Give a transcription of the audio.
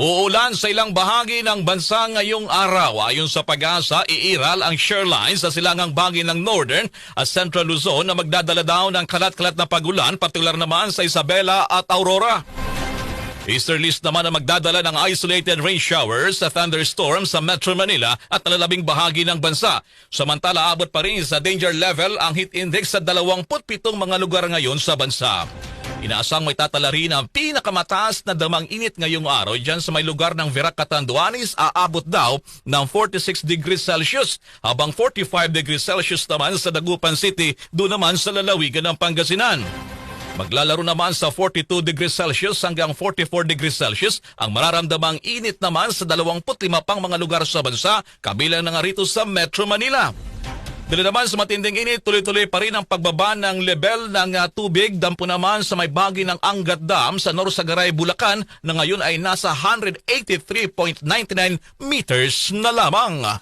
Uulan sa ilang bahagi ng bansa ngayong araw. Ayon sa pag-asa, iiral ang shorelines sa silangang bahagi ng Northern at Central Luzon na magdadala daw ng kalat-kalat na pagulan, partikular naman sa Isabela at Aurora. Easterlies naman ang magdadala ng isolated rain showers sa thunderstorms sa Metro Manila at nalalabing bahagi ng bansa. Samantala, abot pa rin sa danger level ang heat index sa 27 mga lugar ngayon sa bansa. Inaasang may tatala rin ang pinakamataas na damang init ngayong araw dyan sa may lugar ng Verac Catanduanes aabot daw ng 46 degrees Celsius habang 45 degrees Celsius naman sa Dagupan City doon naman sa lalawigan ng Pangasinan. Maglalaro naman sa 42 degrees Celsius hanggang 44 degrees Celsius ang mararamdamang init naman sa 25 pang mga lugar sa bansa kabilang na nga rito sa Metro Manila. Dali naman sa matinding init, tuloy-tuloy pa rin ang pagbaba ng level ng uh, tubig. Dampo naman sa may bagi ng Angat Dam sa Norsagaray, Bulacan na ngayon ay nasa 183.99 meters na lamang.